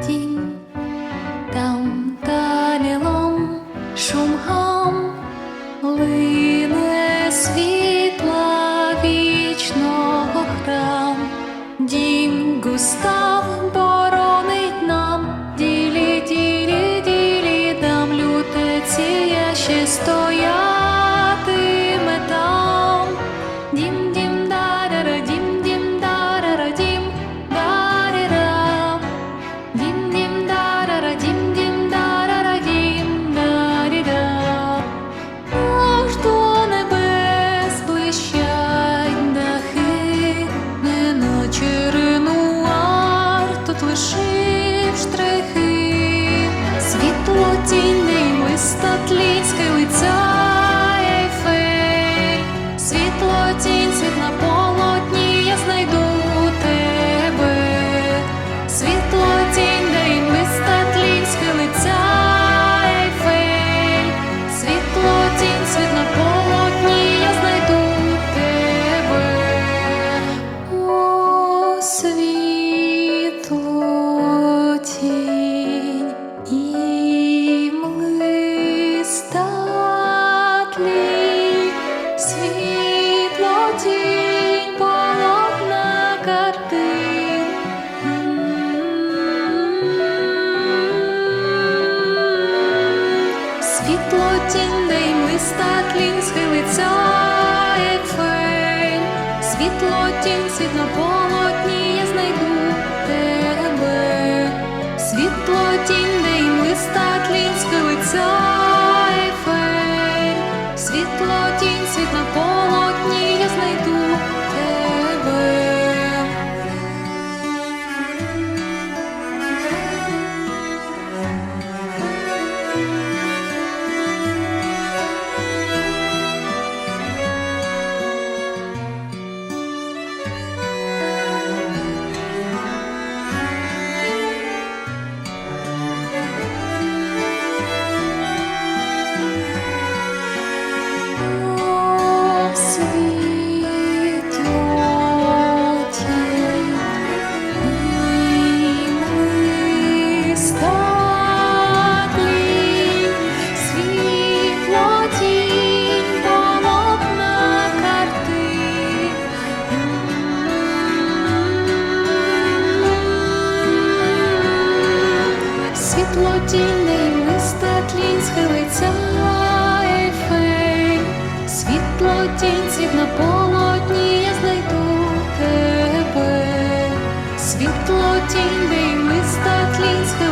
听。machine. світло тіней листа тлінь схилиться ефей, світло тінь, світло полотні, я знайду тебе, світло тіней листа тлінь схилиться ефей, світло тінь, світло полотні. світ на полотні я знайду тебе, світло тінь, миста.